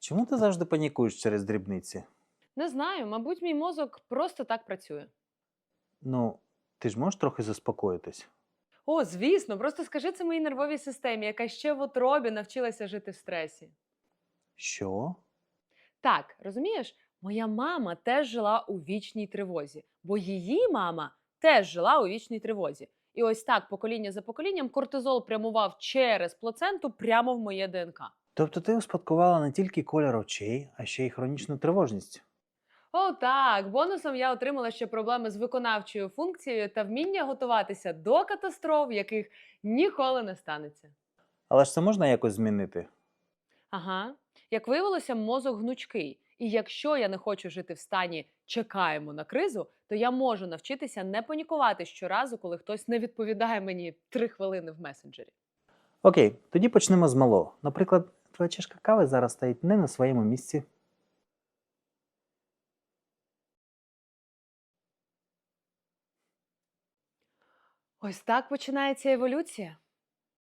Чому ти завжди панікуєш через дрібниці? Не знаю, мабуть, мій мозок просто так працює. Ну, ти ж можеш трохи заспокоїтись. О, звісно, просто скажи це моїй нервовій системі, яка ще в утробі навчилася жити в стресі. Що? Так, розумієш, моя мама теж жила у вічній тривозі, бо її мама теж жила у вічній тривозі. І ось так, покоління за поколінням, кортизол прямував через плаценту прямо в моє ДНК. Тобто ти успадкувала не тільки колір очей, а ще й хронічну тривожність. О, так. Бонусом я отримала ще проблеми з виконавчою функцією та вміння готуватися до катастроф, яких ніколи не станеться. Але ж це можна якось змінити. Ага. Як виявилося, мозок гнучкий. І якщо я не хочу жити в стані чекаємо на кризу, то я можу навчитися не панікувати щоразу, коли хтось не відповідає мені три хвилини в месенджері. Окей, тоді почнемо з малого. Наприклад, твоя чашка кави зараз стоїть не на своєму місці. Ось так починається еволюція.